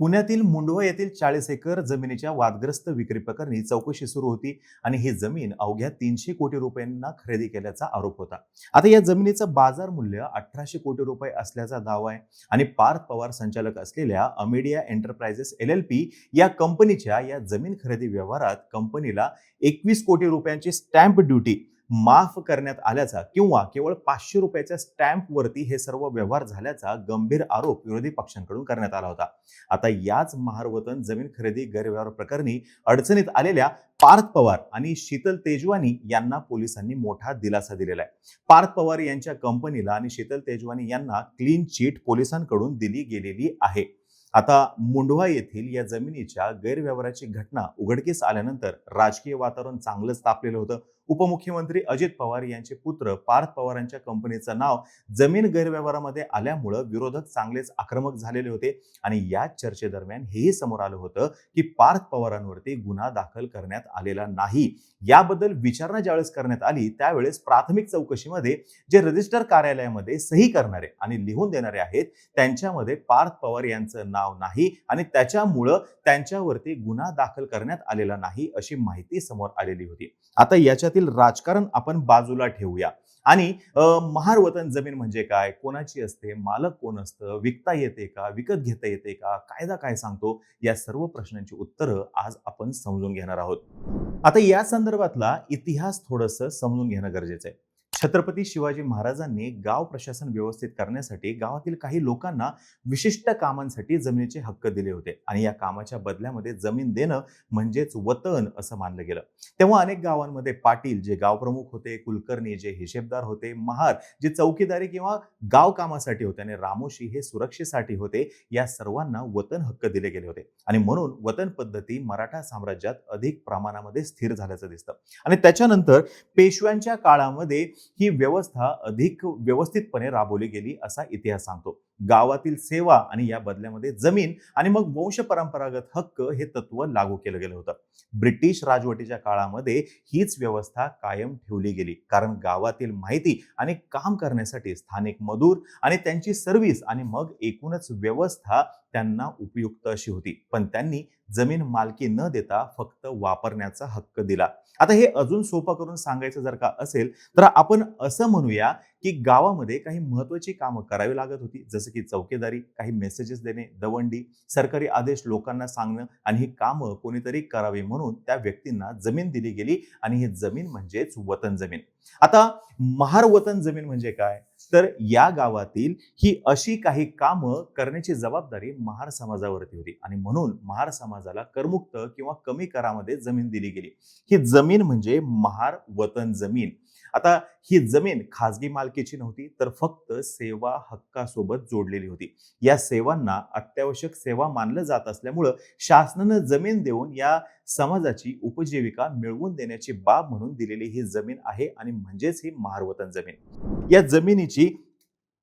पुण्यातील मुंडवा येथील चाळीस एकर जमिनीच्या वादग्रस्त विक्री प्रकरणी चौकशी सुरू होती आणि ही जमीन अवघ्या तीनशे कोटी रुपयांना खरेदी केल्याचा आरोप होता. आता या जमिनीचं बाजार मूल्य अठराशे कोटी रुपये असल्याचा दावा आहे आणि पार्थ पवार संचालक असलेल्या Amadea enterprises L L P या कंपनीच्या या जमीन खरेदी व्यवहारात कंपनीला एकवीस कोटी रुपयांची स्टॅम्प ड्युटी माफ करण्यात आल्याचा किंवा केवळ पाचशे रुपयाच्या स्टॅम्पवरती हे सर्व व्यवहार झाल्याचा गंभीर आरोप विरोधी पक्षांकडून करण्यात आला होता. आता याच महारवतन जमीन खरेदी गैरव्यवहार प्रकरणी अडचणीत आलेल्या पार्थ पवार आणि शीतल तेजवानी यांना पोलिसांनी मोठा दिलासा दिलेला आहे. पार्थ पवार यांच्या कंपनीला आणि शीतल तेजवानी यांना क्लीन चिट पोलिसांकडून दिली गेलेली आहे. आता मुंडवा येथील या जमिनीच्या गैरव्यवहाराची घटना उघडकीस आल्यानंतर राजकीय वातावरण चांगलंच तापलेलं होतं. उपमुख्यमंत्री अजित पवार यांचे पुत्र पार्थ पवारांच्या कंपनीचं नाव जमीन गैरव्यवहारामध्ये आल्यामुळं विरोधक चांगलेच आक्रमक झालेले होते. आणि या चर्चेदरम्यान हेही समोर आलं होतं की पार्थ पवारांवरती गुन्हा दाखल करण्यात आलेला नाही. याबद्दल विचारणा ज्यावेळेस करण्यात आली त्यावेळेस प्राथमिक चौकशीमध्ये जे रजिस्टर कार्यालयामध्ये सही करणारे आणि लिहून देणारे आहेत त्यांच्यामध्ये पार्थ पवार यांचं नाव नाही आणि त्याच्यामुळं त्यांच्यावरती गुन्हा दाखल करण्यात आलेला नाही अशी माहिती समोर आलेली होती. आता राज्यातील राजकारण आपण बाजूला ठेवूया. आणि महार वतन जमीन म्हणजे काय? कोणाची असते? मालक कोण असतं? विकता येते का? विकत घेता येते का? कायदा काय सांगतो? या सर्व प्रश्नांची उत्तरं आज आपण समजून घेणार आहोत. आता या संदर्भातला इतिहास थोडंसं समजून घेणं गरजेचं आहे. छत्रपती शिवाजी महाराजांनी गाव प्रशासन व्यवस्थित करण्यासाठी गावातील काही लोकांना विशिष्ट कामांसाठी जमिनीचे हक्क दिले होते. आणि या कामाच्या बदल्यामध्ये जमीन देणं म्हणजेच वतन असं मानलं गेलं. तेव्हा अनेक गावांमध्ये पाटील जे गावप्रमुख होते कुलकर्णी जे हिशेबदार होते महार जे चौकीदारी किंवा गाव कामासाठी होते आणि रामोशी हे सुरक्षेसाठी होते या सर्वांना वतन हक्क दिले गेले होते. आणि म्हणून वतन पद्धती मराठा साम्राज्यात अधिक प्रमाणामध्ये स्थिर झाल्याचं दिसतं. आणि त्याच्यानंतर पेशव्यांच्या काळामध्ये ही व्यवस्था अधिक व्यवस्थितपणे राबवली गेली असा इतिहास सांगतो. गावातील सेवा आणि या बदल्यामध्ये जमीन आणि मग वंश परंपरागत हक्क हे तत्व लागू केलं गेलं होतं. ब्रिटिश राजवटीच्या काळामध्ये हीच व्यवस्था कायम ठेवली गेली. कारण गावातील माहिती आणि काम करण्यासाठी स्थानिक मजूर आणि त्यांची सर्व्हिस आणि मग एकूणच व्यवस्था त्यांना उपयुक्त अशी होती. पण त्यांनी जमीन मालकी न देता फक्त वापरण्याचा हक्क दिला. आता हे अजून सोपं करून सांगायचं जर का असेल तर आपण असं म्हणूया की गावामध्ये काही महत्वाची कामं करावी लागत होती. जसं की चौकीदारी काही मेसेजेस देणे दवंडी सरकारी आदेश लोकांना सांगणं आणि ही कामं कोणीतरी करावी म्हणून त्या व्यक्तींना जमीन दिली गेली आणि ही जमीन म्हणजेच वतन जमीन. आता महारवतन जमीन म्हणजे काय? तर या गावातील ही अशी काही कामं करण्याची जबाबदारी महार समाजावरती होती. आणि म्हणून महार समाजाला करमुक्त किंवा कमी करामध्ये जमीन दिली गेली. ही जमीन म्हणजे महार वतन जमीन. आता ही जमीन खाजगी मालकीची नव्हती तर फक्त सेवा हक्कासोबत जोडलेली होती. या सेवांना अत्यावश्यक सेवा मानलं जात असल्यामुळं शासनानं जमीन देऊन या समाजाची उपजीविका मिळवून देण्याची बाब म्हणून दिलेली ही जमीन आहे आणि म्हणजेच ही महारवतन जमीन. या जमिनीची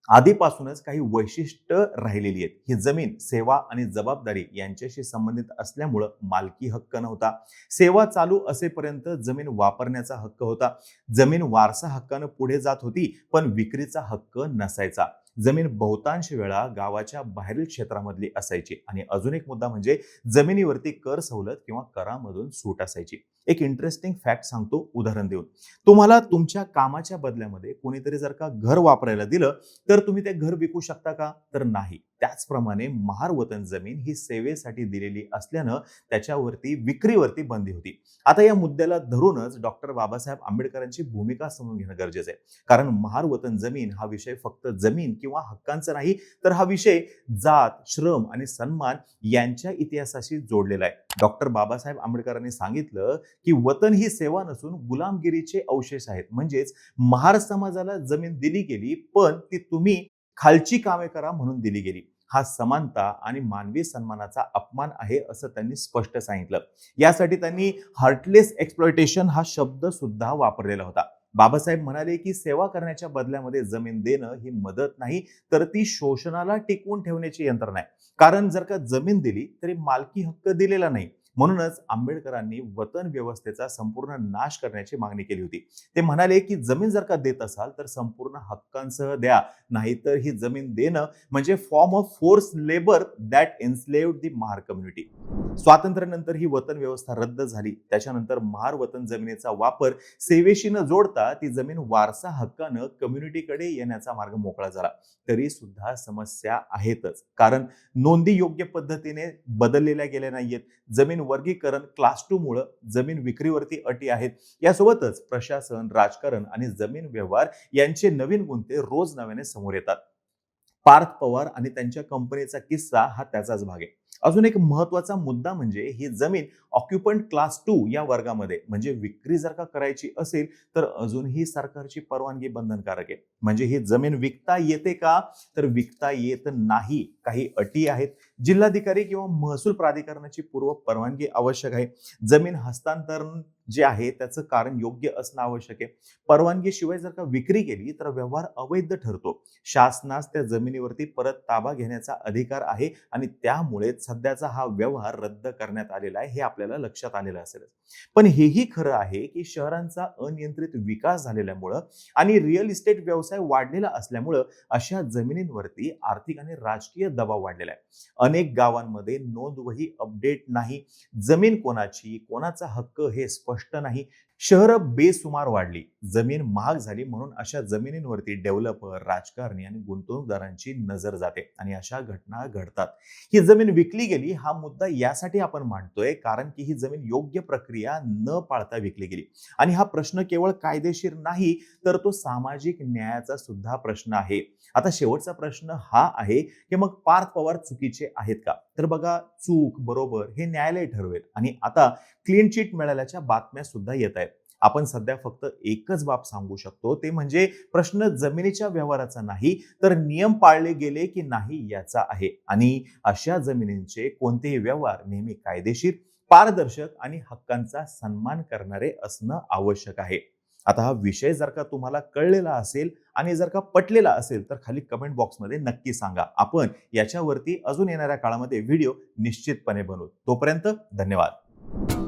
आधीपासूनच काही वैशिष्ट्य राहिलेली आहेत. ही जमीन सेवा आणि जबाबदारी यांच्याशी संबंधित असल्यामुळं मालकी हक्क नव्हता. सेवा चालू असेपर्यंत जमीन वापरण्याचा हक्क होता. जमीन वारसा हक्कानं पुढे जात होती पण विक्रीचा हक्क नसायचा. जमीन बहुतांश वेळा गावाच्या बाहेरील क्षेत्रामधली असायची. आणि अजून एक मुद्दा म्हणजे जमिनीवरती कर सवलत किंवा करामधून सूट असायची. एक इंटरेस्टिंग फॅक्ट सांगतो उदाहरण देऊन. तुम्हाला तुमच्या कामाच्या बदल्यामध्ये कोणीतरी जर का घर वापरायला दिलं तर तुम्ही ते घर विकू शकता का? तर नाही. त्याचप्रमाणे महार वतन जमीन ही सेवेसाठी दिलेली असल्यानं त्याच्यावरती विक्रीवरती बंदी होती. आता या मुद्द्याला धरूनच डॉक्टर बाबासाहेब आंबेडकरांची भूमिका समजून घेणं गरजेचं आहे. कारण महार वतन जमीन हा विषय फक्त जमीन किंवा हक्कांचा नाही तर हा विषय जात श्रम आणि सन्मान यांच्या इतिहासाशी जोडलेला आहे. डॉक्टर बाबासाहेब आंबेडकरांनी सांगितलं की वतन ही सेवा नसून गुलामगिरीचे अवशेष आहेत. म्हणजेच महार समाजाला जमीन दिली गेली पण ती तुम्ही खालची कामे करा म्हणून दिली गेली. हा समानता आणि मानवी सन्मानाचा अपमान आहे असं त्यांनी स्पष्ट सांगितलं. यासाठी त्यांनी हार्टलेस एक्सप्लॉयटेशन हा शब्द सुद्धा वापरलेला होता. बाबासाहेब म्हणाले की सेवा करण्याच्या बदल्यामध्ये जमीन देणं ही मदत नाही तर ती शोषणाला टिकवून ठेवण्याची यंत्रणा आहे. कारण जर का जमीन दिली तरी मालकी हक्क दिलेला नाही. म्हणूनच आंबेडकरांनी वतन व्यवस्थेचा संपूर्ण नाश करण्याची मागणी केली होती. ते म्हणाले की जमीन जर का देत असाल तर संपूर्ण हक्कांसह द्या. नाहीतर ही जमीन देणं म्हणजे form of force labour that enslaved the Mahar community स्वातंत्र्यानंतर ही वतन व्यवस्था रद्द झाली. त्याच्यानंतर महार वतन जमिनीचा वापर सेवेशी न जोडता ती जमीन वारसा हक्कानं कम्युनिटीकडे येण्याचा मार्ग मोकळा झाला. तरी सुद्धा समस्या आहेतच. कारण नोंदी योग्य पद्धतीने बदललेल्या गेल्या नाहीयेत. जमीन वर्गीकरण क्लास टू मुळे जमीन विक्रीवरती अटी आहेत. यासोबतच प्रशासन राजकारण आणि जमीन व्यवहार यांचे नवीन गुंते रोज नव्याने समोर येतात. पार्थ पवार आणि त्यांच्या कंपनीचा किस्सा हा त्याचाच भाग आहे. अजून एक महत्त्वाचा मुद्दा म्हणजे ही जमीन ऑक्युपंट क्लास टू या वर्गामध्ये म्हणजे विक्री जर का करायची असेल तर अजूनही सरकारची परवानगी बंधनकारक आहे. म्हणजे ही जमीन विकता येते का? तर विकता येत नाही. काही अटी आहेत. जिल्हाधिकारी किंवा महसूल प्राधिकरणाची पूर्व परवानगी आवश्यक आहे. जमीन हस्तांतरण जे आहे त्याचं कारण योग्य असणं आवश्यक आहे. परवानगीशिवाय जर का विक्री केली तर व्यवहार अवैध ठरतो. शासनास त्या जमिनीवरती परत ताबा घेण्याचा अधिकार आहे आणि त्यामुळे सध्याचा हा व्यवहार रद्द करण्यात आलेला आहे हे आपल्याला लक्षात आलेलं असेल पण हेही खरं आहे की शहरांचा अनियंत्रित विकास झालेल्यामुळं आणि रिअल इस्टेट व्यवसाय वाढलेला असल्यामुळं अशा जमिनींवरती आर्थिक आणि राजकीय दबाव वाढलेला आहे. अनेक गावांमध्ये नोंदवही अपडेट नाही. जमीन कोणाची कोणाचा हक्क हे स्पष्ट नाही. शहरं बेसुमार वाढली. जमीन महाग झाली म्हणून अशा जमिनींवरती डेव्हलपर राजकारणी आणि गुंतवणूकदारांची नजर जाते आणि अशा घटना घडतात. ही जमीन विकली गेली हा मुद्दा यासाठी आपण मांडतोय कारण की ही जमीन योग्य प्रक्रिया न पाळता विकली गेली. आणि हा प्रश्न केवळ कायदेशीर नाही तर तो सामाजिक न्यायाचा सुद्धा प्रश्न आहे. आता शेवटचा प्रश्न हा आहे की मग पार्थ पवार चुकीचे आहेत का? तर बघा चूक बरोबर हे न्यायालय ठरवेल. आणि आता क्लीन चिट मिळाल्याच्या बातम्या सुद्धा येत आहेत. आपण सध्या फक्त एकच बाब सांगू शकतो ते म्हणजे प्रश्न जमिनीच्या व्यवहाराचा नाही तर नियम पाळले गेले की नाही याचा आहे. आणि अशा जमिनींचे कोणतेही व्यवहार नेहमी कायदेशीर पारदर्शक आणि हक्कांचा सन्मान करणारे असणं आवश्यक आहे. आता हा विषय जर का तुम्हाला कळलेला असेल आणि जर का पटलेला असेल तर खाली कमेंट बॉक्समध्ये नक्की सांगा. आपण याच्यावरती अजून येणाऱ्या काळामध्ये व्हिडिओ निश्चितपणे बनवू. तोपर्यंत धन्यवाद.